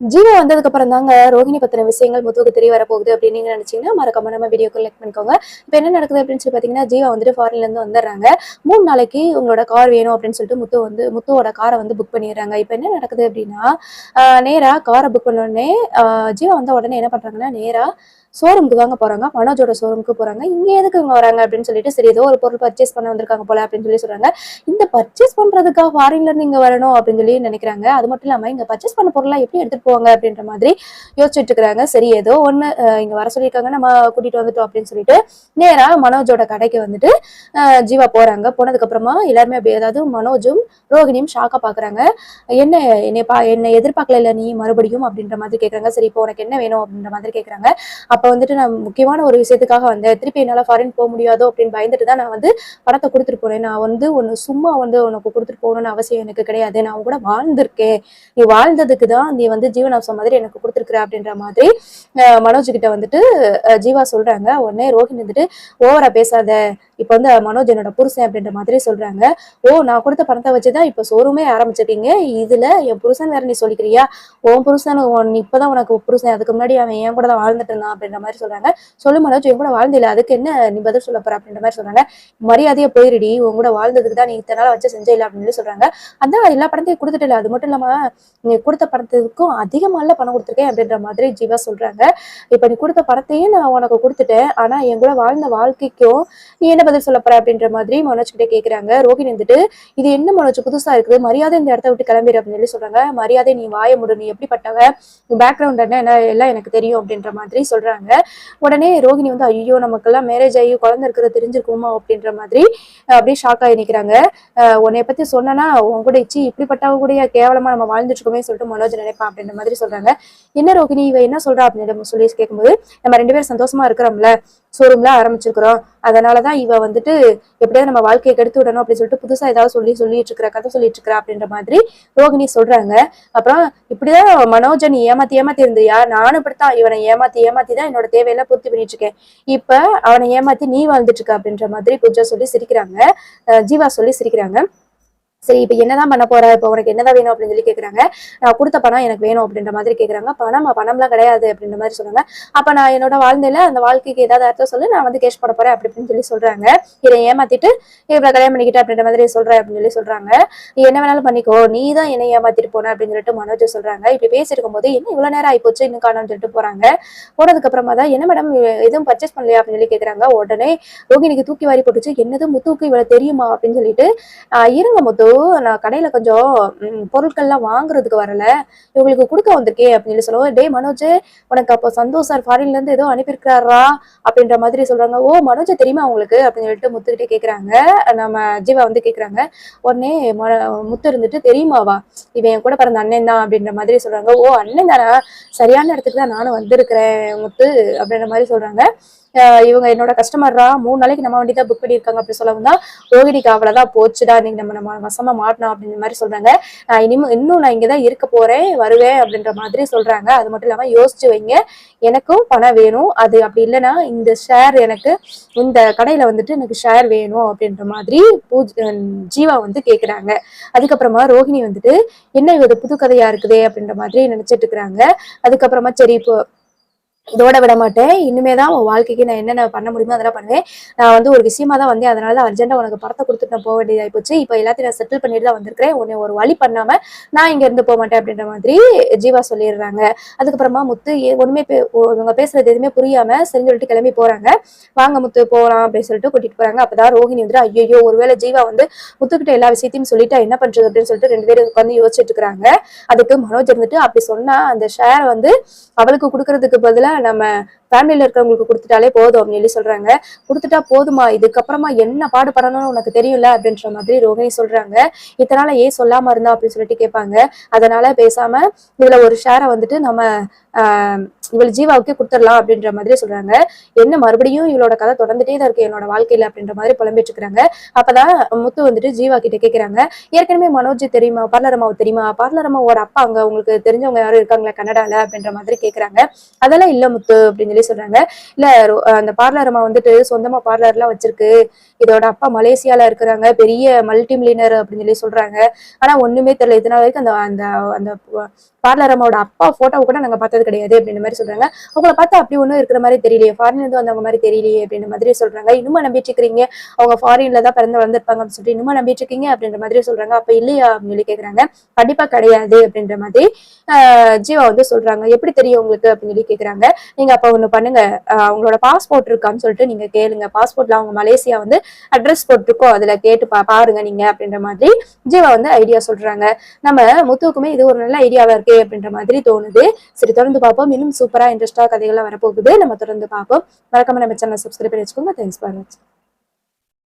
ஜீவா வந்ததுக்கு அப்புறம் தாங்க ரோஹிணி பத்தின விஷயங்கள் முத்துவுக்கு தெரிய வரப்போகுது அப்படின்னு நீங்க நினைச்சீங்கன்னா மறக்காம நம்ம வீடியோ கலெக்ட் பண்ணிக்கோங்க. இப்போ என்ன நடக்குது அப்படின்னு சொல்லி பாத்தீங்கன்னா ஜீவா வந்துட்டு ஃபாரின்ல இருந்து வந்துடுறாங்க. மூணு நாளைக்கு உங்களோட கார் வேணும் அப்படின்னு சொல்லிட்டு முத்து வந்து முத்துவோட காரை வந்து புக் பண்ணிடுறாங்க. இப்போ என்ன நடக்குது அப்படின்னா நேரா காரை புக் பண்ண உடனே ஆஹ் ஜீவா வந்த உடனே என்ன பண்றாங்கன்னா நேரா ஷோரூமுக்கு தாங்க போறாங்க. மனோஜோட ஷோரூமுக்கு போறாங்க. இங்க எதுக்கு இங்க வராங்க அப்படின்னு சொல்லிட்டு சரி ஏதோ ஒரு பொருள் பர்ச்சேஸ் பண்ண வந்திருக்காங்க போல அப்படின்னு சொல்லி சொல்றாங்க. இந்த பர்ச்சேஸ் பண்றதுக்காக ஃபாரின்ல இருந்து இங்க வரணும் அப்படின்னு சொல்லி நினைக்கிறாங்க. அது மட்டும் இல்லாம இங்க பர்ச்சேஸ் பண்ண பொருள்லாம் எப்படி எடுத்துட்டு போவாங்க அப்படின்ற மாதிரி யோசிச்சுட்டு இருக்காங்க சரி ஏதோ ஒண்ணு இங்க வர சொல்லியிருக்காங்க. நம்ம கூட்டிட்டு வந்துட்டோம் அப்படின்னு சொல்லிட்டு நேரா மனோஜோட கடைக்கு வந்துட்டு ஜீவா போறாங்க. போனதுக்கு அப்புறமா எல்லாருமே அப்படி ஏதாவது மனோஜும் ரோஹினியும் ஷாக்கா பாக்குறாங்க. என்ன என்னை பா என்னை எதிர்பார்க்கல இல்ல நீ மறுபடியும் அப்படின்ற மாதிரி கேக்குறாங்க. சரி இப்போ உனக்கு என்ன வேணும் அப்படின்ற மாதிரி கேக்குறாங்க. அப்ப வந்துட்டு நான் முக்கியமான ஒரு விஷயத்துக்காக வந்தேன் திருப்பி என்னால ஃபாரின் போக முடியாதோ அப்படின்னு பயந்துட்டு தான் நான் வந்து பணத்தை கொடுத்துட்டு போனேன். நான் வந்து ஒன்னு சும்மா வந்து உனக்கு கொடுத்துட்டு போகணும்னு அவசியம் எனக்கு கிடையாது. நான் அவங்க கூட வாழ்ந்திருக்கேன். நீ வாழ்ந்ததுக்கு தான் நீ வந்து ஜீவனாம்சம் மாதிரி எனக்கு கொடுத்துருக்குற அப்படின்ற மாதிரி மனோஜ் கிட்ட வந்துட்டு ஜீவா சொல்றாங்க. உடனே ரோஹிணி வந்துட்டு ஓவரா பேசாத. இப்ப வந்து மனோஜ் என்னோட புருஷன் அப்படின்ற மாதிரி சொல்றாங்க. ஓ நான் கொடுத்த பணத்தை வச்சுதான் இப்ப ஷோரூமே ஆரம்பிச்சிருக்கீங்க. இதுல என் புருஷன் வேற நீ சொல்லிக்கிறியா? உன் புருஷன் உன் இப்பதான் உனக்கு புருஷன். அதுக்கு முன்னாடி அவன் என் கூட தான் வாழ்ந்துட்டு இருந்தான் அப்படின்ற மாதிரி சொல்றாங்க. சொல்லு மனோஜ் என் கூட வாழ்ந்தில்ல அதுக்கு என்ன நீ பதில் சொல்ல போற அப்படின்ற மாதிரி சொல்றாங்க. மரியாதையா போயிருடி உன் கூட வாழ்ந்ததுக்கு தான் நீ இத்தனை நாள் வச்சு செஞ்ச இல்லை அப்படின்னு சொல்றாங்க. அதான் எல்லா படத்தையும் கொடுத்துட்டு அது மட்டும் இல்லாம நீ கொடுத்த படத்துக்கும் அதிகமால பணம் கொடுத்துருக்கேன் அப்படின்ற மாதிரி ஜீவா சொல்றாங்க. இப்ப நீ கொடுத்த படத்தையும் நான் உனக்கு கொடுத்துட்டேன். ஆனா என் கூட வாழ்ந்த வாழ்க்கைக்கும் நீ என்ன பதில் சொல்ல போற அப்படின்ற மாதிரி மனோஜ் கிட்ட கேக்குறாங்க. ரோகிணி வந்துட்டு இது என்ன மனோஜ்? புதுசா இருக்குது. மரியாதை இந்த இடத்த விட்டு கிளம்பிடு அப்படின்னு சொல்லி சொல்றாங்க. மரியாதை நீ வாய முடு. நீ எப்படிப்பட்டவ? உன் பேக்ரவுண்ட் என்ன? எல்லாம் எனக்கு தெரியும் அப்படின்ற மாதிரி சொல்றாங்க. உடனே ரோகிணி வந்து ஐயோ நமக்கெல்லாம் மேரேஜ் ஆகி குழந்தை இருக்கிறது தெரிஞ்சிருக்குமா அப்படின்ற மாதிரி அப்படியே ஷாக் ஆகி நிற்கிறாங்க அஹ் உன்னைய பத்தி சொன்னா உன் கூட இச்சி இப்படிப்பட்டவ கூட கேவலமா நம்ம வாழ்ந்துட்டு இருக்கோமே சொல்லிட்டு மனோஜ் நினைப்பான் அப்படின்ற மாதிரி சொல்றாங்க. என்ன ரோகிணி இவ என்ன சொல்றா அப்படின்னு சொல்லி கேட்கும்போது நம்ம ரெண்டு பேரும் சந்தோஷமா இருக்கிறோம்ல ஷோரூம்ல ஆரம்பிச்சிருக்கிறோம். அதனாலதான் இவ வந்துட்டு எப்படியாவது நம்ம வாழ்க்கையை கெடுத்து விடணும் அப்படின்னு சொல்லிட்டு புதுசா ஏதாவது சொல்லி சொல்லிட்டு இருக்கிற கதை சொல்லிட்டு இருக்கிற அப்படின்ற மாதிரி ரோகிணி சொல்றாங்க. அப்புறம் இப்படிதான் மனோஜன் நீ ஏமாத்தி ஏமாத்தி இருந்தியா? நானும் இப்படித்தான் இவனை ஏமாத்தி ஏமாத்தி தான் என்னோட தேவையெல்லாம் பூர்த்தி பண்ணிட்டு இருக்கேன். இப்ப அவனை ஏமாத்தி நீ வாழ்ந்துட்டு இருக்க அப்படின்ற மாதிரி பூஜா சொல்லி சிரிக்கிறாங்க. ஜீவா சொல்லி சிரிக்கிறாங்க. சரி இப்ப என்னதான் பண்ண போற? இப்ப உனக்கு என்னதான் வேணும் அப்படின்னு சொல்லி கேக்குறாங்க. நான் கொடுத்த பணம் எனக்கு வேணும் அப்படின்ற மாதிரி கேக்குறாங்க. பணம் பணம்லாம் கிடையாது அப்படின்ற மாதிரி சொல்றாங்க அப்ப நான் என்னோட வாழ்ந்தையில அந்த வாழ்க்கைக்கு ஏதாவது அர்த்தம் சொல்லி நான் வந்து கேஷ் பண்ண போறேன் அப்படி சொல்லி சொல்றாங்க. இதை ஏமாத்திட்டு இவரை கல்யாணம் பண்ணிக்கிட்டு அப்படின்ற மாதிரி சொல்றேன் அப்படின்னு சொல்லி சொல்றாங்க. நீ என்ன வேணாலும் பண்ணிக்கோ. நீ தான் என்னை ஏமாத்திட்டு போன அப்படின்னு சொல்லிட்டு மனோஜ் சொல்றாங்க. இப்படி பேசிருக்கும் போது என்ன இவ்வளவு நேரம் ஆயிப்போச்சு? இன்னும் காணும்னு சொல்லிட்டு போறாங்க. போனதுக்கு அப்புறமா தான் என்ன மேடம் எதுவும் பர்ச்சேஸ் பண்ணலையா? அப்படின்னு சொல்லி கேக்குறாங்க. உடனே ரோகிணிக்கு தூக்கி வாரி போட்டுச்சு. என்னது முத்துக்கு இவ்வளவு தெரியுமா? அப்படின்னு சொல்லிட்டு இருங்க முத்து. நான் கடையில கொஞ்சம் பொருட்கள்லாம் வாங்குறதுக்கு வரல. இவங்களுக்கு கொடுக்க வந்திருக்கேன் அப்படின்னு சொல்லி சொல்லுவோம் டே மனோஜ் உனக்கு அப்போ சந்தோஷ் சார் ஃபாரின்ல இருந்து ஏதோ அனுப்பியிருக்கிறாரா? அப்படின்ற மாதிரி சொல்றாங்க. ஓ மனோஜ் தெரியுமா உங்களுக்கு? அப்படின்னு சொல்லிட்டு முத்துக்கிட்டே கேக்குறாங்க. நம்ம ஜீவா வந்து கேட்குறாங்க உடனே முத்து இருந்துட்டு தெரியுமாவா இவன் என் கூட பிறந்த அண்ணன் தான் அப்படின்ற மாதிரி சொல்றாங்க. ஓ அண்ணன் தானா? சரியான இடத்துக்கு தான் நானும் வந்திருக்கிறேன் முத்து அப்படின்ற மாதிரி சொல்றாங்க. இவங்க என்னோட கஸ்டமர்ரா மூணு நாளைக்கு நம்ம வண்டி தான் புக் பண்ணியிருக்காங்க அப்படி சொல்லவும் தான் ரோகிணிக்கு அவ்வளவுதான் போச்சுடா இன்னைக்கு நம்ம நம்ம வசமா மாட்டணும் அப்படின்ற மாதிரி சொல்றாங்க. நான் இனிமே இன்னும் நான் இங்கே தான் இருக்க போறேன் வருவேன் அப்படின்ற மாதிரி சொல்றாங்க. அது மட்டும் இல்லாமல் யோசிச்சு வைங்க. எனக்கும் பணம் வேணும். அது அப்படி இல்லைன்னா இந்த ஷேர் எனக்கு இந்த கடையில வந்துட்டு எனக்கு ஷேர் வேணும் அப்படின்ற மாதிரி பூஜ் ஜீவா வந்து கேட்குறாங்க அதுக்கப்புறமா ரோஹிணி வந்துட்டு என்ன இது புது கதையா இருக்குதே? அப்படின்ற மாதிரி நினைச்சிட்டு இருக்கிறாங்க. அதுக்கப்புறமா சரி இப்போ இதோட விட மாட்டேன். இனிமே தான் உன் வாழ்க்கைக்கு நான் என்னென்ன பண்ண முடியுமோ அதெல்லாம் பண்ணுவேன். நான் வந்து ஒரு விஷயமா தான் வந்தேன். அதனால தான் அர்ஜென்ட்டாக உனக்கு படத்தை கொடுத்துட்டு நான் போக வேண்டியதாக போச்சு. இப்போ எல்லாத்தையும் நான் செட்டில் பண்ணிட்டு தான் வந்திருக்கிறேன். உன்னை ஒரு வழி பண்ணாமல் நான் இங்கேருந்து போக மாட்டேன் அப்படின்ற மாதிரி ஜீவா சொல்லிடுறாங்க. அதுக்கப்புறமா முத்து ஏ- பே- இவங்க பேசுறது எதுவுமே புரியாமல் சரி சொல்லிட்டு கிளம்பி போகிறாங்க வாங்க முத்து போகலாம் அப்படின்னு சொல்லிட்டு கூட்டிட்டு போறாங்க. அப்பதான் ரோஹிணி வந்துட்டு ஐயோ ஒருவேளை ஜீவா வந்து முத்துக்கிட்ட எல்லா விஷயத்தையும் சொல்லிட்டா என்ன பண்றது? அப்படின்னு சொல்லிட்டு ரெண்டு பேரும் உட்காந்து யோசிச்சுட்டு இருக்கிறாங்க. அதுக்கு மனோஜ் இருந்துட்டு அப்படி சொன்னால் அந்த ஷேர் வந்து அவளுக்கு கொடுக்கறதுக்கு பதிலாக நம்ம ஃபேமிலியில் இருக்கிறவங்களுக்கு கொடுத்துட்டாலே போதும் அப்படின்னு சொல்லி சொல்றாங்க. கொடுத்துட்டா போதுமா? இதுக்கப்புறமா என்ன பாடுபடணும்னு உனக்கு தெரியும்ல? அப்படின்ற மாதிரி ரோகிணி சொல்றாங்க. இதனால ஏன் சொல்லாம இருந்தா? அப்படின்னு சொல்லிட்டு கேட்பாங்க. அதனால பேசாம இதுல ஒரு ஷேரை வந்துட்டு நம்ம இவள் ஜீவாவுக்கே கொடுத்துடலாம் அப்படின்ற மாதிரி சொல்றாங்க. என்ன மறுபடியும் இவளோட கதை தொடர்ந்துட்டே தான் இருக்கு என்னோட வாழ்க்கையில அப்படின்ற மாதிரி புலம்பிட்டு இருக்கிறாங்க அப்பதான் முத்து வந்துட்டு ஜீவா கிட்ட கேக்குறாங்க. ஏற்கனவே மனோஜ் தெரியுமா? பார்லரம்மாவை தெரியுமா? பார்லரம்மாவோட அப்பா அங்க உங்களுக்கு தெரிஞ்சவங்க யாரும் இருக்காங்களா கனடால அப்படின்ற மாதிரி கேக்குறாங்க. அதெல்லாம் இல்ல முத்து அப்படின்னு சொல்லி சொல்லி சொல்றாங்க. இல்ல அந்த பார்லர் அம்மா வந்துட்டு சொந்தமா பார்லர்லாம் வச்சிருக்கு. இதோட அப்பா மலேசியால இருக்கிறாங்க. பெரிய மல்டி மில்லினர் அப்படின்னு சொல்லி சொல்றாங்க. ஆனா ஒண்ணுமே தெரியல. இதனால வரைக்கும் அந்த அந்த அந்த பார்லர் அம்மாவோட அப்பா போட்டோ கூட நாங்க பார்த்தது கிடையாது அப்படின்ற மாதிரி சொல்றாங்க. அவங்கள பார்த்தா அப்படி ஒண்ணும் இருக்கிற மாதிரி தெரியலையே. ஃபாரின்ல இருந்து வந்தவங்க மாதிரி தெரியலையே அப்படின்ற மாதிரி சொல்றாங்க. இன்னுமா நம்பிட்டு இருக்கிறீங்க? அவங்க ஃபாரின்ல தான் பிறந்து வளர்ந்துருப்பாங்க அப்படின்னு சொல்லிட்டு இன்னுமா நம்பிட்டு இருக்கீங்க? அப்படின்ற மாதிரி சொல்றாங்க. அப்ப இல்லையா அப்படின்னு சொல்லி கேக்குறாங்க. கண்டிப்பா கிடையாது அப்படின்ற மாதிரி ஆஹ் ஜீவா வந்து சொல்றாங்க. எப்படி தெரியும் உங்களுக்கு? அப்படின்னு சொல்லி கேக்குறாங்க. நீங்க அப்ப ஒண்ணு பண்ணுங்க. அவங்களோட பாஸ்போர்ட் இருக்கான்னு சொல்லிட்டு நீங்க கேளுங்க. பாஸ்போர்ட்ல அவங்க மலேசியா வந்து அட்ரஸ் போட்டிருக்கோம் அதுல கேட்டு பா பாருங்க நீங்க அப்படின்ற மாதிரி ஜீவா வந்து ஐடியா சொல்றாங்க. நம்ம முத்துவுக்குமே இது ஒரு நல்ல ஐடியாவா இருக்கே அப்படின்ற மாதிரி தோணுது. சரி தொடர்ந்து பார்ப்போம். இன்னும் சூப்பரா இன்ட்ரெஸ்டா கதைகள்லாம் வரப்போகுது. நம்ம தொடர்ந்து பார்ப்போம். மறக்காம நம்ம சேனல் சப்ஸ்கிரைப் பண்ணி வச்சுக்கோங்க. தேங்க்ஸ் ஃபார் வாட்சிங்